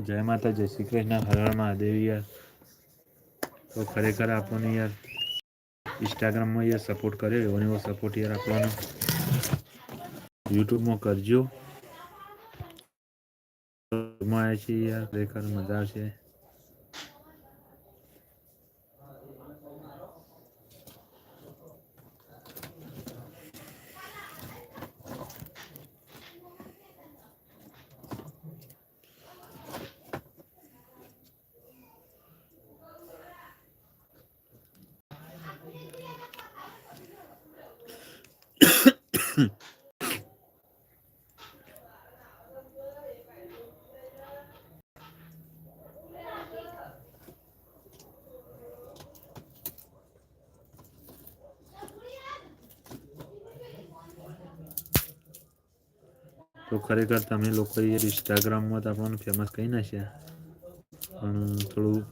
જય માતા જય શ્રી કૃષ્ણ હરણ હર મહાદેવ યાર. તો ખરેખર આપણને યાર ઇન્સ્ટાગ્રામમાં યાર સપોર્ટ કર્યો, એવો એવો સપોર્ટ યાર આપવાનો. યુટ્યુબમાં કરજો. માં છે યાર, ખરેખર મજા આવશે. તો ખરેખર તમે લોકો યાર ઇન્સ્ટાગ્રામમાં તો આપણને ફેમસ કહી નાખ્યા. પણ થોડું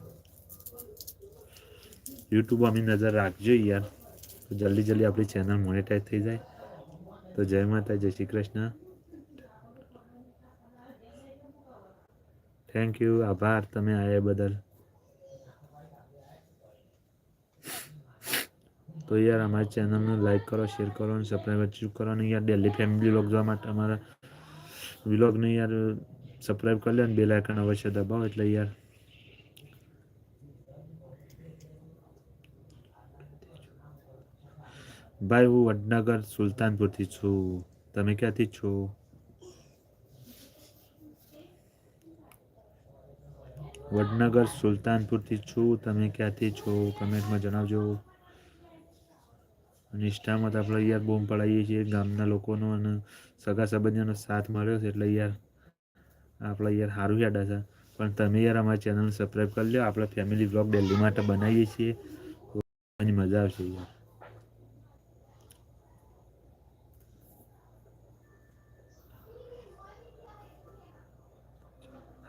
યુટ્યુબ અમે નજર રાખજો યાર. તો જલ્દી જલ્દી આપણી ચેનલ મોનેટાઈઝ થઈ જાય. તો જય માતા જય શ્રી કૃષ્ણ. થેન્ક યુ આભાર તમે આવ્યા બદલ. તો યાર અમારી ચેનલને લાઈક કરો શેર કરો અને સબસ્ક્રાઈબ જરૂર કરો અને યાર. ડેલી ફેમિલી વ્લોગ જોવા માટે અમારા વ્લોગને યાર સબસ્ક્રાઈબ કરી લે અને બેલ આઇકન અવશ્ય દબાવો એટલે યાર ભાઈ, હું વડનગર સુલતાનપુરથી છું. તમે ક્યાંથી છો? વડનગર સુલતાનપુરથી છું. તમે ક્યાંથી છો? કમેન્ટમાં જણાવજો. ઇન્સ્ટામાં તો આપણે યાર બૂમ પડાવીએ છીએ ગામના લોકોનો અને સગા સંબંધીઓનો સાથ મળ્યો છે એટલે યાર આપણે યાર સારું યાદ હશે. પણ તમે યાર અમારી ચેનલને સબસ્ક્રાઈબ કરી લો આપણે ફેમિલી બ્લોગ ડેલી માટે બનાવીએ છીએ. મજા આવશે યાર.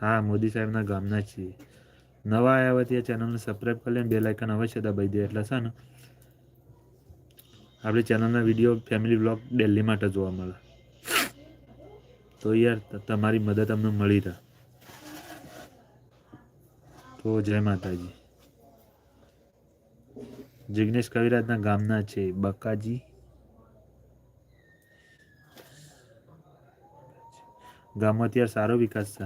હા, મોદી સાહેબના ગામના છીએ. નવા આવ્યા હોય તે ચેનલને સબસ્ક્રાઈબ કરી લે બે લાઇકન અવશ્ય દબાઈ દે એટલે છે ને આપણી ચેનલના વીડિયો ફેમિલી બ્લોગ ડેલી માટે જોવા મળે. તો યાર તમારી મદદ અમને મળી રહે. તો જય માતાજી. જિગ્નેશ કવિરાજના ગામના છે બકાજી ગામમાં અત્યારે સારો વિકાસ છે.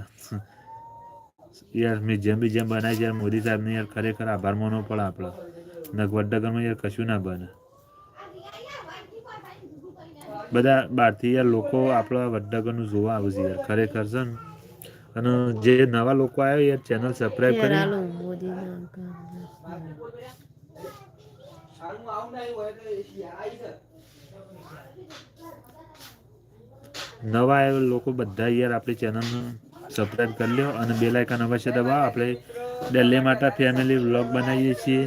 યાર મેં જેમ બી જેમ બનાવી યાર મોદી સાહેબને યાર ખરેખર આભાર માનવો પડે આપણે. નગવડનગરમાં યાર કશું ના બને. બધા બહારથી યાર લોકો આપણા વડનગરનું જોવા આવે છે યાર ખરેખર છે ને. અને જે નવા લોકો આવ્યા યાર ચેનલ સબસ્ક્રાઈબ કરી નવા લોકો બધા યાર આપણી ચેનલને સબસ્ક્રાઈબ કરી લ્યો અને બે લાઇકન અવશ્ય દબાવો. આપણે ડેલી માટે ફેમિલી વ્લોગ બનાવીએ છીએ.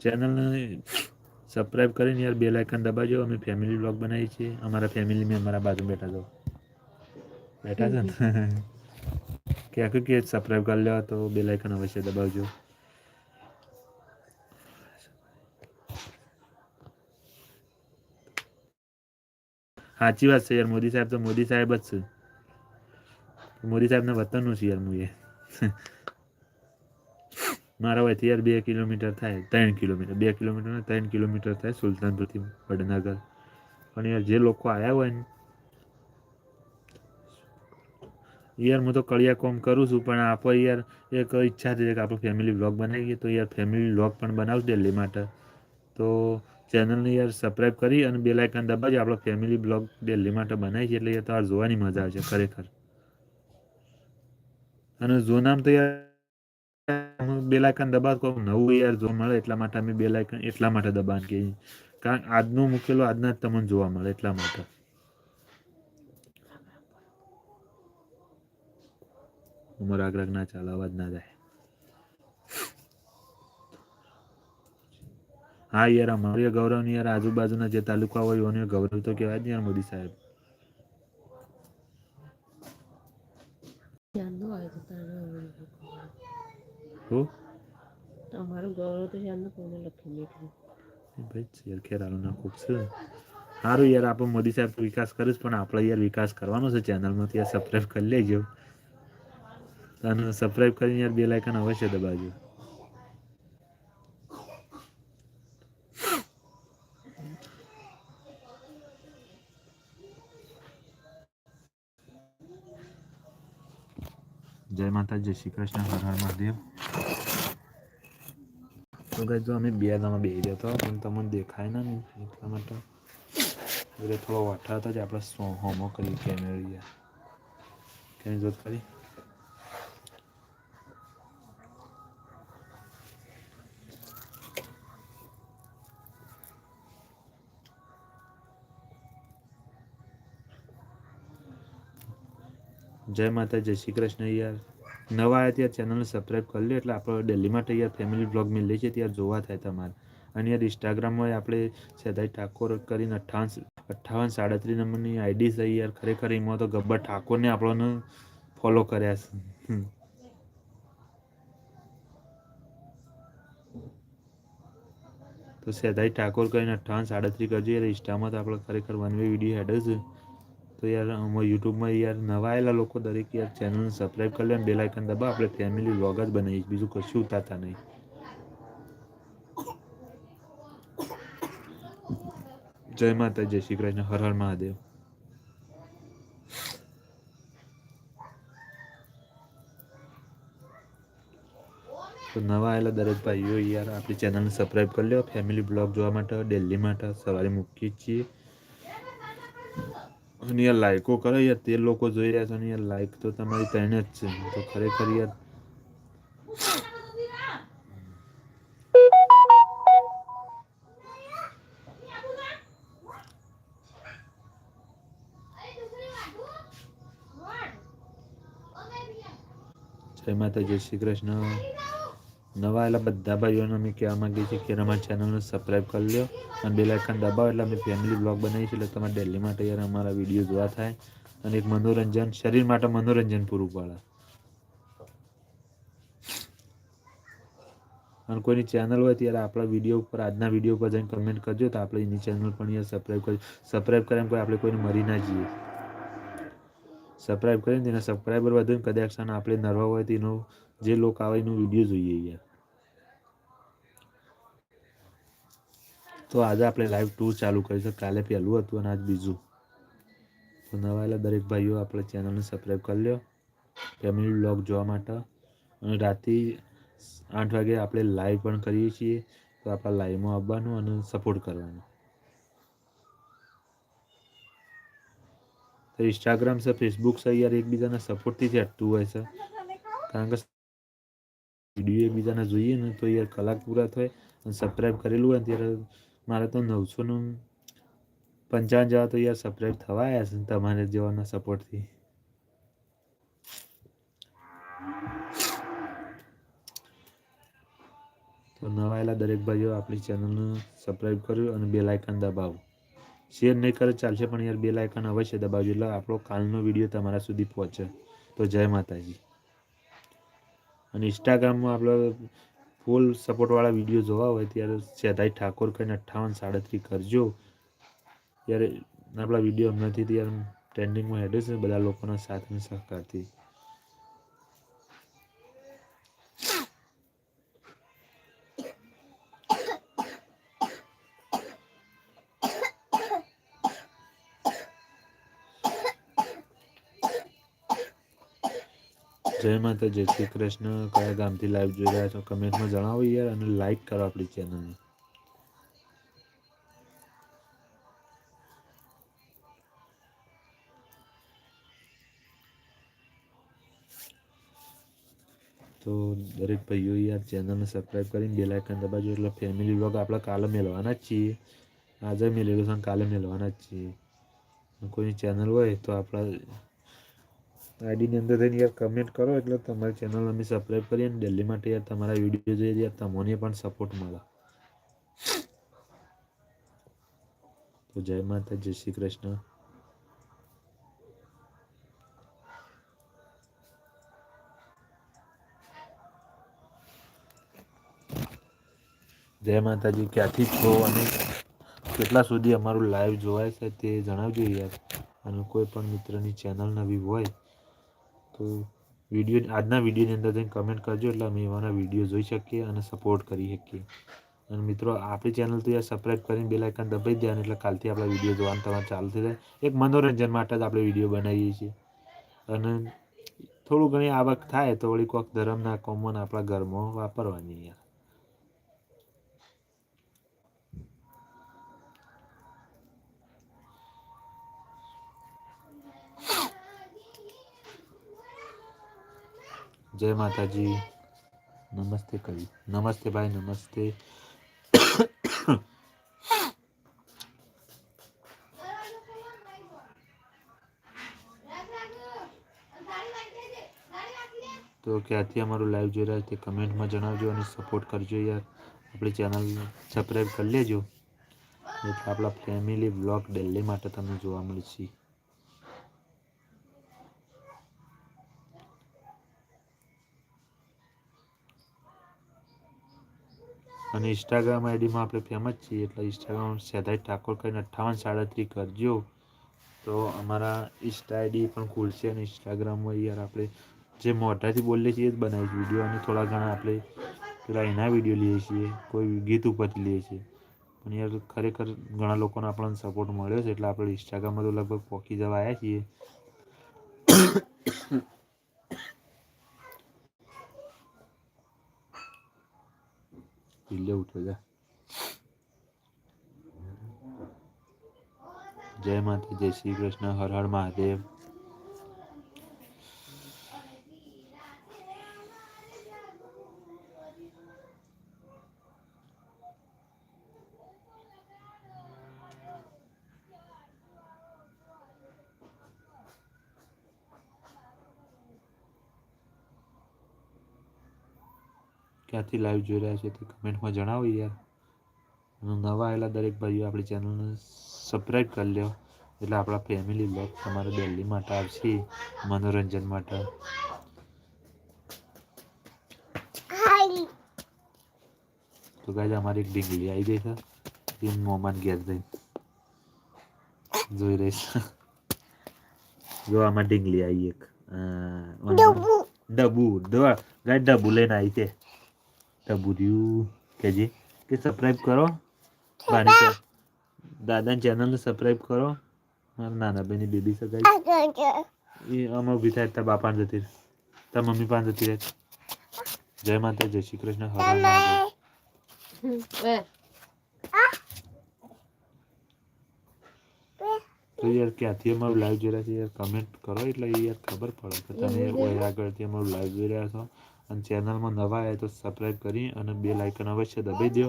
ચેનલને સબસ્ક્રાઈબ કરીને યાર બે લાઇકન દબાજો. અમે ફેમિલી વ્લોગ બનાવીએ છીએ. અમારા ફેમિલી મેં અમારા બાજુ બેઠા છો. બેઠા છે ને? ક્યાંક કે સબસ્ક્રાઈબ કરી લો તો બે લાઇકન અવશ્ય દબાવજો. સાચી વાત છે યાર, મોદી સાહેબ તો મોદી સાહેબ જ છે. મોદી સાહેબના વતનનું છે યાર હું એ મારા વયથી યાર બે કિલોમીટર થાય, ત્રણ કિલોમીટર, બે કિલોમીટર ને ત્રણ કિલોમીટર થાય સુલતાનપુરથી વડનગર. પણ યાર જે લોકો આવ્યા હોય ને, યાર હું તો કળિયા કોમ કરું છું, પણ આપણે યાર એક ઈચ્છા છે કે આપણે ફેમિલી વ્લોગ બનાવીએ, તો યાર ફેમિલી વ્લોગ પણ બનાવું, દિલ્હી માટે. તો ચેનલને યાર સબસ્ક્રાઈબ કરી અને બે લાઇકન દબાજો આપણો ફેમિલી બ્લોગ ડેલી માટે બનાવી છે એટલે યાર તમારે જોવાની મજા આવશે ખરેખર. અને જોનામ તો યાર બે લાઇકન દબાવ કહું નવું યાર જોવા મળે એટલા માટે અમે બે લાઇકન એટલા માટે દબાણ કે કારણ આજનું મૂકેલું આજના જ તમને જોવા મળે એટલા માટે. ઉમર આગ્રહ ના ચાલે, અવાજ ના જાય. હા યાર અમારે ગૌરવની યાર આજુબાજુના જે તાલુકા હોય એને ગૌરવ તો કહેવાય જ યાર મોદી સાહેબ. સારું યાર આપણે મોદી સાહેબ વિકાસ કરીશ પણ આપણે યાર વિકાસ કરવાનો છે ચેનલમાંથી યાર સબસ્ક્રાઈબ કરી લેજો. અને સબસ્ક્રાઈબ કરીને યાર બે લાઇકન અવશ્ય દબાવજો. જય માતા જય શ્રી કૃષ્ણ, હર હર મહાદેવ. તો ગાય જો અમે બે દામાં બે રહ્યા હતા, પણ તમને દેખાય ના ને એટલા માટે. એટલે થોડો વાઠા હતા જે આપણે હોમો કરી કેમેરા કેની જોત કરી જય માતા જય શ્રી કૃષ્ણ યાર. નવા આવ્યા ત્યાં ચેનલને સબસ્ક્રાઈબ કરી લે એટલે આપણે ડેલી માટે યાર ફેમિલી બ્લોગ મિલે છે ત્યાં જોવા થાય તમારે. અને યાર ઇન્સ્ટાગ્રામમાં આપણે સેદાઈ ઠાકોર કરીને અઠ્ઠાવન અઠ્ઠાવન સાડત્રીસ નંબરની આઈડી છે યાર. ખરેખર એમાં તો ગબ્બર ઠાકોરને આપણને ફોલો કર્યા છે. તો સેદાઈ ઠાકોર કરીને અઠ્ઠાવન સાડત્રીસ કરજો યાર. ઇન્સ્ટામાં તો આપણે ખરેખર વન વે વીડિયો હેડ જ તો યાર, અમારા યુટ્યુબમાં યાર નવા આવેલા લોકો દરેક યાર ચેનલને સબસ્ક્રાઈબ કરી લે બે લાઇકન દબાવ, આપણે ફેમિલી વ્લોગ જ બનાવીએ, બીજું કશું ઉતારતા નહીં. જય માતા જય શ્રી કૃષ્ણ, હર હર મહાદેવ. તો નવા આવેલા દરેક ભાઈઓ યાર આપણી ચેનલને સબસ્ક્રાઈબ કરી લો ફેમિલી બ્લોગ જોવા માટે ડેલી માટે, સવારે મૂકીએ છીએ. યાર લાઈકો કરો યાર, તે લોકો જોઈ રહ્યા છે અને યાર લાઈક તો તમારી તેને જ છે. તો ખરેખર યાર જય માતા જય શ્રી કૃષ્ણ. નવા આવેલા બધા ભાઈઓને અમે કહેવા માંગીએ છીએ કે અમારી ચેનલને સબસ્ક્રાઈબ કરી લો અને બે લાઇકન દબાવો એટલે અમે ફેમિલી બ્લોગ બનાવીએ છીએ એટલે તમારે માટે યાર અમારા વીડિયો જોવા થાય અને એક મનોરંજન, શરીર માટે મનોરંજન પૂરું પાડે. અને કોઈની ચેનલ હોય ત્યારે આપણા વીડિયો ઉપર, આજના વીડિયો ઉપર જઈને કમેન્ટ કરજો તો આપણે એની ચેનલ પણ યાર સબસ્ક્રાઈબ કરી સબસ્ક્રાઈબ કરીને કોઈ આપણે કોઈને મરી ના જઈએ. સબસ્ક્રાઈબ કરીને તેના સબસ્ક્રાઈબર વધુ કદાચ આપણે નરવા હોય તેનો જે લોકો આવે એનો વીડિયો જોઈએ યાર. તો આજે આપણે લાઈવ ટૂર ચાલુ કરીશું કાલે પહેલું હતું અને આજ બીજું. તો નવાયેલા દરેક ભાઈઓ આપણે ચેનલને સબસ્ક્રાઈબ કરી લો ફેમિલી બ્લોગ જોવા માટે. અને રાતે આઠ વાગે આપણે લાઈવ પણ કરીએ છીએ. તો આપણા લાઈવમાં આવવાનું અને સપોર્ટ કરવાનો. તો ઇન્સ્ટાગ્રામ છે ફેસબુક છે, યાર એકબીજાના સપોર્ટથી જ હટતું હોય છે. કારણ કે વીડિયો એકબીજાના જોઈએ ને તો યાર કલાક પૂરા થાય અને સબસ્ક્રાઈબ કરેલું હોય ત્યારે મારે તો નવસોનું પંચાવન જેવા તો યાર સપરેટ થવા આવ્યા છે તમારે જેવાના સપોર્ટથી તો નવાયેલા દરેક ભાઈઓ આપણી ચેનલને સબસ્ક્રાઈબ કર્યું અને બે લાઇકન દબાવો. શેર નહીં કરે ચાલશે પણ યાર બે લાઇકન અવશ્ય દબાવજો. એટલે આપણો કાલનો વીડિયો તમારા સુધી પહોંચે. તો જય માતાજી. અને ઇન્સ્ટાગ્રામમાં આપણે ફૂલ સપોર્ટવાળા વીડિયો જોવા હોય ત્યારે સેધાઈ ઠાકોર કરીને અઠ્ઠાવન સાડત્રીસ કરજો. ત્યારે આપણા વીડિયો હમણાંથી ત્યારે ટ્રેન્ડિંગમાં હેડે છે બધા લોકોના સાથ અને સહકારથી. માતા જય શ્રી કૃષ્ણ, કયા ગામથી લાઈવ જોઈ રહ્યા છો કમેન્ટમાં જણાવો યાર અને લાઈક કરો આપણી ચેનલને તો દરેક ભાઈઓ યાર ચેનલને સબસ્ક્રાઈબ કરીને બેલ આઇકન દબાજો એટલે ફેમિલી વ્લોગ આપણે કાલે મેળવાના જ છીએ. આજે મેળવેલું છે કાલે મેળવાના જ છીએ. કોઈ ચેનલ હોય તો આપણા આઈડીની અંદર થઈને યાર કમેન્ટ કરો એટલે તમારી ચેનલ અમે સબસ્ક્રાઈબ કરીએ અને દિલ્હી માટે યાર તમારા વીડિયો જોઈએ યાર તમને પણ સપોર્ટ મળે. તો જય માતા જય શ્રી કૃષ્ણ. જય માતાજી, ક્યાંથી છો અને કેટલા સુધી અમારું લાઈવ જોવાય છે તે જણાવજો યાર. અને કોઈ પણ મિત્રની ચેનલ નવી હોય તો વીડિયો આજના વિડીયોની અંદર જઈને કમેન્ટ કરજો એટલે અમે એવાના વીડિયો જોઈ શકીએ અને સપોર્ટ કરી શકીએ. અને મિત્રો, આપણી ચેનલ તો યાર સબસ્ક્રાઈબ કરીને બે લાઇકન દબાઈ દેવાનું એટલે કાલથી આપણા વીડિયો જોવાનું તમારે ચાલુ થઈ જાય. એક મનોરંજન માટે જ આપણે વીડિયો બનાવીએ છીએ. અને થોડું ઘણી આવક થાય તો વળી કોઈક ધર્મના કોમન આપણા ઘરમાં વાપરવાની યાર. જય માતાજી. નમસ્તે કવિ. નમસ્તે ભાઈ, નમસ્તે. તો ક્યાંથી અમારું લાઈવ જોઈ રહ્યા છે તે કમેન્ટમાં જણાવજો અને સપોર્ટ કરજો યાર. આપણી ચેનલ સબસ્ક્રાઈબ કરી લેજો. એટલે આપણા ફેમિલી બ્લોગ ડેલી માટે તમને જોવા મળશે. અને ઇન્સ્ટાગ્રામ આઈડીમાં આપણે ફેમસ છીએ, એટલે ઇન્સ્ટાગ્રામ સેધાઈ ઠાકોર કરીને અઠ્ઠાવન સાડત્રીસ કરજો. તો અમારા ઇન્સ્ટા આઈડી પણ ખુલશે અને ઇન્સ્ટાગ્રામમાં યાર આપણે જે મોઢાથી બોલીએ છીએ એ જ બનાવીએ વીડિયો અને થોડા ઘણા આપણે પેલા એના વીડિયો લઈએ છીએ, કોઈ ગીત ઉપરથી લઈએ છીએ. પણ યાર ખરેખર ઘણા લોકોનો આપણને સપોર્ટ મળ્યો છે, એટલે આપણે ઇન્સ્ટાગ્રામમાં તો લગભગ પહોંચી જવા આવ્યા છીએ. પીલે ઉઠો જા. જય માતા જય શ્રી કૃષ્ણ હર હર મહાદેવ. ક્યાંથી લાઈવ જોઈ રહ્યા છે તે કમેન્ટમાં જણાવો યાર. અને નવા આવેલા દરેક ભાઈઓ આપણી ચેનલને સબસ્ક્રાઈબ કરી લ્યો. એટલે આપણા ફેમિલી બ્લોગ તમારે દિલ્હી માટે આવશે મનોરંજન માટે. તો ગાય અમારી એક ડીંગલી આવી ગઈ છે. એ મોમાન ઘેર જઈને જોઈ રહીશ જો આમાં ડીંગલી આવી એક. ડબુ ડબુ ગાય ડબુ લઈને આવી છે. ડબ્બુ રહ્યું કે સબસ્ક્રાઈબ કરો બાની દાદાની ચેનલને સબસ્ક્રાઈબ કરો મારા નાના બેની બેબી સગાઈ એ અમે ઊભી થાય તાર બાપાને જતી રહે તાર મમ્મી પાસે જતી રહે જય માતા જય શ્રી કૃષ્ણ હરે હર મહાદેવ. તો યાર ક્યાંથી અમારું લાઈવ જોઈ રહ્યા છે યાર કમેન્ટ કરો એટલે યાર ખબર પડે કે તમે ઓય આગળથી અમારું લાઈવ જોઈ રહ્યા છો અને ચેનલમાં નવા આવે તો સબસ્ક્રાઈબ કરી અને બે લાઇકન અવશ્ય દબાઈ દો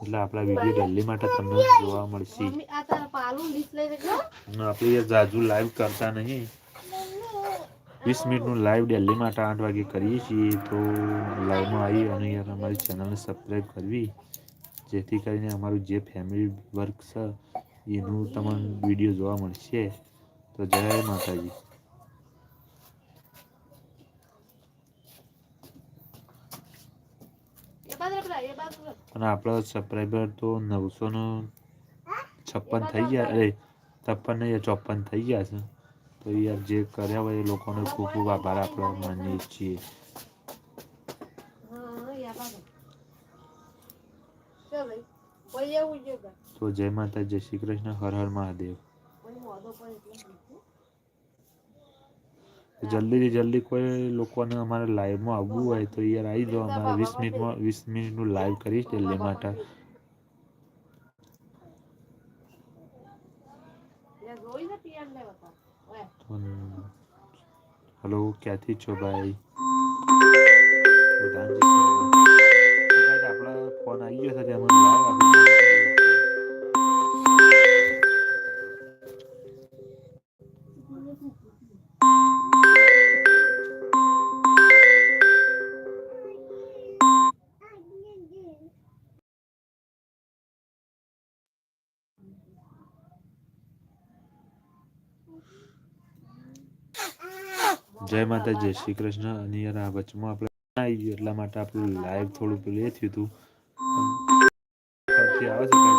એટલે આપણા વીડિયો ડેલી માટે તમને જોવા મળશે. આપણે જાજુ લાઈવ કરતા નહીં. વીસ મિનિટનું લાઈવ ડેલી માટે આઠ વાગે કરીએ છીએ તો લાઈવમાં આવી અને યાર અમારી ચેનલને સબસ્ક્રાઈબ કરવી. જેથી કરીને અમારું જે ફેમિલી વર્ક છે એનું તમને વીડિયો જોવા મળશે. તો જય માતાજી એ બાજુ રે પેલા, એ બાજુ રે. અને આપણા સબસ્ક્રાઈબર તો નવસો છપ્પન થઈ ગયા. અરે છપ્પન નહીં ચોપન થઈ ગયા છે. તો યાર જે કર્યા હોય એ લોકોનો ખૂબ ખૂબ આભાર આપણે માનીએ છીએ? તો જય માતા જય શ્રી કૃષ્ણ હર હર મહાદેવ કોઈ મોઢો પડે એટલે પૂછું. જલ્દીથી જલ્દી કોઈ લોકોને અમારે લાઈવમાં આવવું હોય તો યાર આવી જાઓ અમારે વીસ મિનિટમાં વીસ મિનિટનું લાઈવ કરીશ ડેલી માટે. હલો ક્યાંથી છો ભાઈ? આપણા ફોન આવી ગયો છે. જય માતા જય શ્રી કૃષ્ણ. અને યાર આ વચમાં આપણે એટલા માટે આપણું લાઈવ થોડું પેલું થયું હતું. આવે છે